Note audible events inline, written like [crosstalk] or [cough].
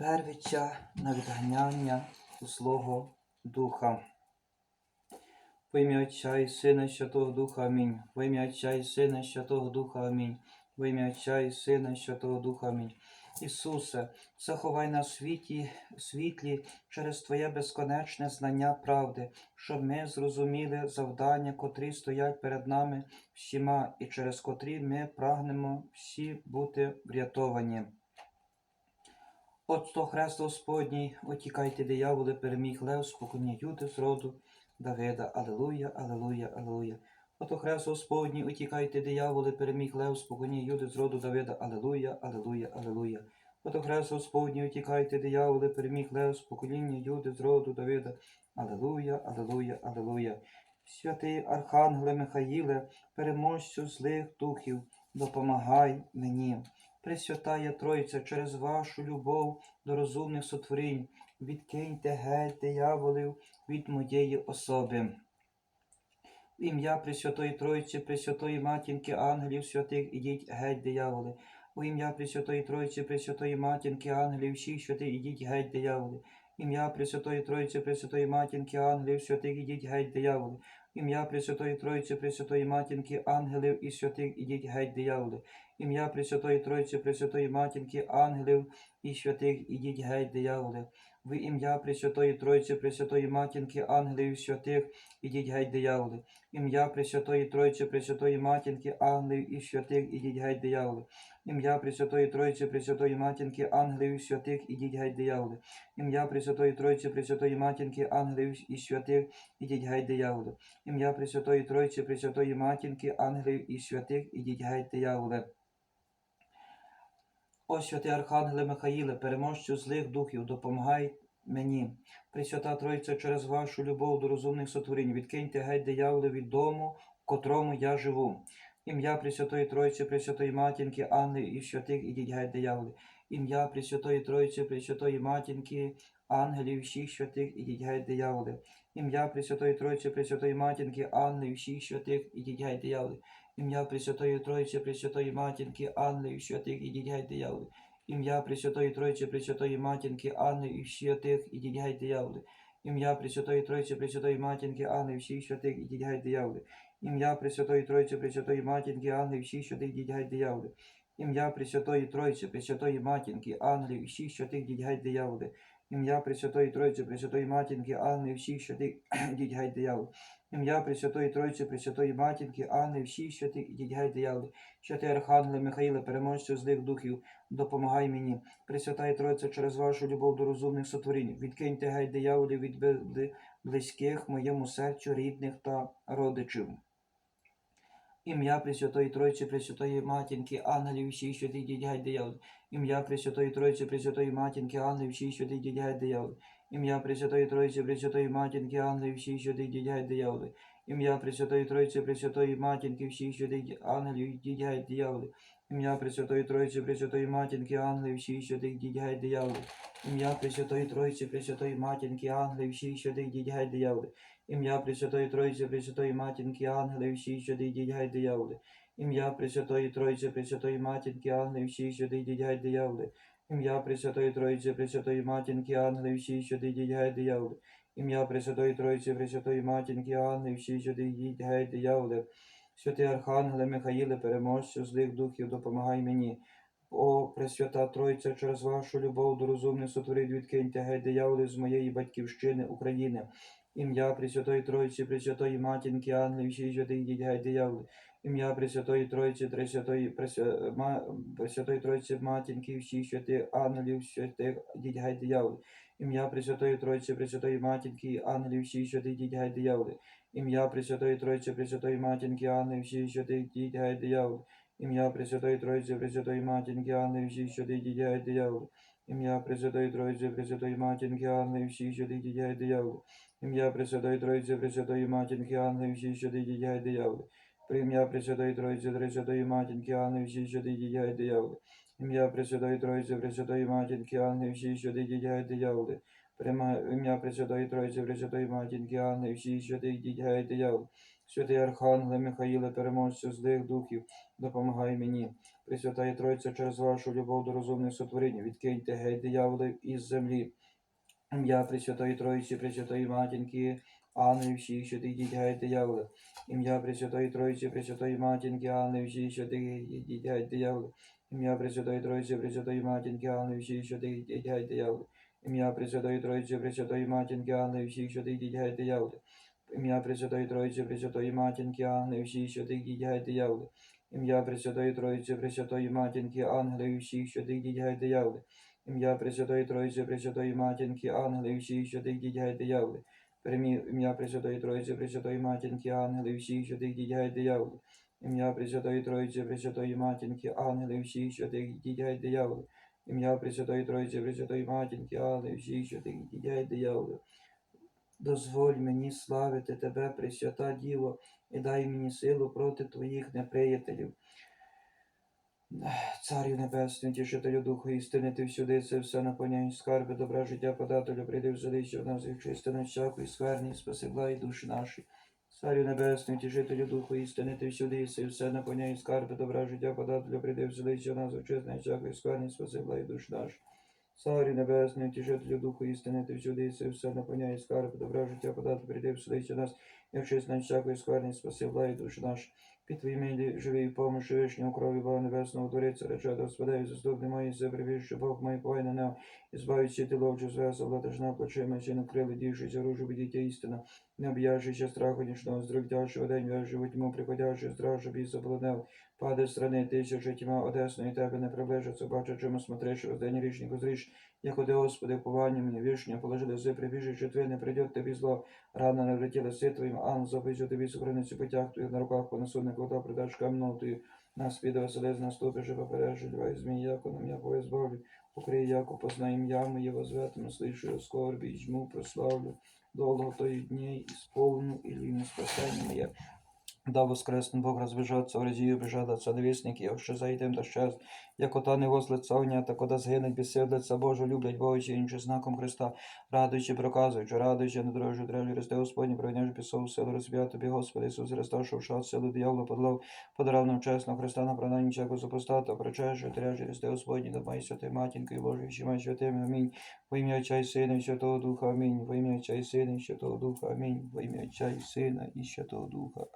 первича на відганяння злого духа. В ім'я Отця Сина Святого Духа Амінь. В Сина Святого Духа Амінь. В ім'я Отця Сина Святого Духа Амінь. Ісусе, заховай нас світі, світлі через Твоє безконечне знання правди, щоб ми зрозуміли завдання, котрі стоять перед нами всіма, і через котрі ми прагнемо всі бути врятовані. От то хрест Господній, отікайте дияволи, переміг лев, споконі юди з роду Давида. Алелуя, алелуя, алелуя. Ото хрест Господній, утікайте дияволи, переміг лев, споконі юди з роду Давида. Алелуя, алелуя, алелуя. Ото хрест Господній, утікайте дияволи, переміг лев, з покоління юди з роду Давида. Алелуя, алелуя, алелуя. Святий Архангеле Михаїле, переможцю злих духів, допомагай мені. Пресвятая Тройця, через вашу любов до розумних сотворінь, відкиньте геть дияволів від моєї особи. В ім'я Пресвятої Тройці, Пресвятої Матінки, ангелів святих, ідіть геть дияволи. У ім'я Пресвятої Тройці, Пресвятої Матінки, ангелів всіх святих, ідіть геть дияволи. Ім'я Пресвятої Тройці, Пресвятої Матінки, ангелів святих, ідіть геть дияволи. Ім'я Пресвятої Тройці, Пресвятої Матінки, ангелів і святих, ідіть геть дияволи. Ім'я Пресвятої Тройці, Пресвятої Матінки, ангелів і святих, ідіть геть дияволи. В ім'я Пресвятої Тройці, Пресвятої Матінки, ангелів святих, ідіть геть дияволи. Ім'я Пресвятої Тройці, Пресвятої Матінки, ангелів і святих, ідіть геть дияволи. Ім'я Пресвятої Тройці, Пресвятої Матінки, ангелів і святих, ідіть геть дияволи. Ім'я Пресвятої Тройці, Пресвятої Матінки, ангелів і святих, ідіть геть дияволи. Ім'я Пресвятої Тройці, Пресвятої Матінки, ангелів і святих, ідіть геть дияволи. О святий Архангеле Михаїле, переможцю злих духів, допомагай мені. Пресвята Тройця, через вашу любов до розумних сотворінь, відкиньте геть дияволи від дому, в котрому я живу. Ім'я Пресвятої Тройці, Пресвятої Матінки, ангелів і святих, ідіть геть дияволи. Ім'я Пресвятої Тройці, Пресвятої Матінки, ангелів і всіх святих, ідіть геть дияволи. Ім'я Пресвятої Тройці, Пресвятої Матінки, ангелів всіх святих, ідіть геть дияволи. Ім'я Пресвятої Тройці, Пресвятої Матінки, ангелів святих, ідіть геть дияволи. Ім'я Пресвятої Тройці, Пресвятої Матінки, ангелів святих, ідіть геть дияволи. Ім'я Пресвятої Тройці, Пресвятої Матінки, ангелів всіх святих, ідіть геть дияволи. Ім'я Пресвятої Тройці, Пресвятої Матінки, ангелів всіх святих, геть дияволи. Ім'я Пресвятої Тройці, Пресвятої Матінки, ангелів всіх святих, геть дияволи. Ім'я Пресвятої Тройці, Пресвятої Матінки, ангелів всіх святих, [clears throat] геть дияволи. Ім'я Пресвятої Тройці, Пресвятої Матінки, ангелів всіх святих, геть дияволи. Святий Архангеле Михаїле, переможцю злих духів, допомагай мені. Пресвятая Тройця, через вашу любов до розумних сотворінь, відкиньте геть дияволів від бли- бли- близьких моєму серцю, рідних та родичів. Ім'я Пресвятої Тройці, Пресвятої Матінки, ангелів всі, що ти геть диявол. Ім'я Пресвятої Тройці, Пресвятої Матінки, ангелів всі, що ти геть диявол. Ім'я Пресвятої Тройці, Пресвятої Матінки, ангелів всі, що ти геть диявол. Ім'я Пресвятої Тройці, Пресвятої Матінки, всіх святих ангелів ідіть геть дияволи. Ім'я Пресвятої Тройці, Пресвятої Матінки, ангелів всіх святих ідіть геть дияволи. Ім'я Пресвятої Тройці, Пресвятої Матінки, ангелів всіх святих ідіть геть дияволи. Ім'я Пресвятої Тройці, Пресвятої Матінки, ангелів всіх святих ідіть геть дияволи. Ім'я Пресвятої Тройці, Пресвятої Матінки, ангелів всіх святих ідіть геть дияволи. Ім'я Пресвятої Тройці, Пресвятої Матінки, ангелів всіх святих ідіть геть дияволи. Ім'я Пресвятої Тройці, Пресвятої Матінки, ангелів всіх святих ідіть геть дияволи. Святий Архангеле Михаїле, переможцю злих духів, допомагай мені. О, Пресвята Тройця, через вашу любов до розумних сотворить відкиньте геть дияволи з моєї батьківщини України. Ім'я Пресвятої Тройці, Пресвятої Матінки, ангелів всі святих ідіть геть дияволи. Ім'я Пресвятої Тройці, Пресвятої, Пресвятої Тройці Матінки, всіх святих ангелів святих ідіть геть дияволи. Ім'я Пресвятої Тройці, Пресвятої Матінки, ангелів всіх святих ідіть геть дияволи. Ім'я Пресвятої Тройці, Пресвятої Матінки, ангелів всіх святих ідіть геть дияволи. Ім'я Пресвятої Тройці, Пресвятої Матінки, ангелів всіх святих ідіть геть дияволи. Ім'я Пресвятої Тройці, Пресвятої Матінки, ангелів всіх святих ідіть геть дияволи. Ім'я Пресвятої Тройці, Пресвятої Матінки, ангелів всіх святих ідіть геть дияволи. Ім'я Пресвятої Тройці, Пресвятої Матінки, ангелів всіх святих ідіть геть дияволи. Ім'я Пресвятої Тройці, Пресвятої Матінки, ангелів всіх святих ідіть геть дияволи. Ім'я Пресвятої Тройці, Пресвятої Матінки, ангелів всіх святих ідіть геть дияволи. Святий Архангеле Михаїле, переможцю злих духів, допомагай мені. Пресвятає Тройця, через вашу любов до розумних сотворінь, відкиньте геть дияволів із землі. Ім'я Пресвятої Тройці, Пресвятої Матінки, Ангелів всіх, йдіть геть дияволи. Ім'я Пресвятої Тройці, Пресвятої Матінки, Ангелів всіх, йдіть геть дияволи. Ім'я Пресвятої Тройці, Пресвятої Матінки, Ангелів всіх, йдіть геть дияволи. Ім'я Пресвятої Тройці, Пресвятої Матінки, Ангелів всіх, йдіть геть дияволи. Ім'я Пресвятої Тройці, Пресвятої Матінки, Ангелів всіх, ти йдіть дияволи. Ім'я Пресвятої Тройці, Пресвятої Матінки, Ангелів всіх, ти йдіть дияволи. Ім'я Пресвятої Тройці, Пресвятої Матінки, ангели всі, що ти йдіть дияволи. Приймі ім'я Пресвятої Тройці, Пресвятої Матінки, ангели всі, що ти йдіть дияволи. Ім'я Пресвятої Тройці, Пресвятої Матінки, ангели всі, що ти йдіть геть дияволи. Ім'я Пресвятої Тройці, Пресвятої Матінки, ангели всі, що ти йдіть дияволи. Дозволь мені славити тебе, Пресвята Діво, і дай мені силу проти твоїх неприятелів. Царю Небесний, тішителю Духу істини, ти всюди це все наповняєш скарби, добра життя подателю, прийди в жилище в нас і чисти на всякої скверні, спаси благі душі наші. Царю Небесний, тішителю Духу істини, ти всюди це все наповняєш скарби, добра життя подателю, прийди в жилище в нас і чисти на всякої скверні, спаси благі душі наші. Царю Небесний, тішителю Духу істини, ти всюди це все наповняєш скарби, добра життя подателю, прийди в жилище в нас і на всякої скверні, спаси благі душі наші. Під твоїм ім'я живий помощі вишнього крові Бога Небесного Твориця, рече до Господи, заступни мої, все прибіжче, Бог мої повай на нього, і збавить всі тіло, чи звеса, влатажна плачима, чи накрили, дівшися, ружу, бідіття істина, не об'яжучи страху нічного, здрогтящого день, вяжу тьму, приходящий страх, щоб її заблуднев, паде страни, тисячі тьма, одесної тебе не приближиться, бачу, чому смотриш, роздень річнику зріш, як оди, Господи, повання мені вішня, положили все прибіжище, твоє не прийдет тобі зло, рано не влетіли си твоїм, ан, записю тобі сохраницю потяг твоїх на руках, понесу не кота, придаш камнотою, нас піде веселез, наступиш, і попережу, двай змій, яко нам я поє збавлю, покрий, яко познай ім'я моє, возветимо, слышу, скорбі, і жму, прославлю, долго той дней, исполнил или не спасение моє. Да воскресне Бог розвижаться, в разію бежала цадовісники, якщо зайдем щас, як ота не воз лица огнята, кода згинуть без лица Божу, люблять чи іншим знаком Христа, радуючи, проказуючи, радуючи, не дорожу, древлю Христе Господні, пройняш пісов, силу розб'я тобі, Господи, Ісус Христа, що вшат силу диявола подлав, подарав нам чесно Христа на пранання всяку супостату, прочеш, тряжі Христе Господні, да май святий матінкою Божою, що май святим, амінь. Во ім'я Отця Сина і Святого Духа, амінь. Во ім'я Отця Сина і Святого Духа, амінь. Во ім'я Отця Сина і Святого Духа.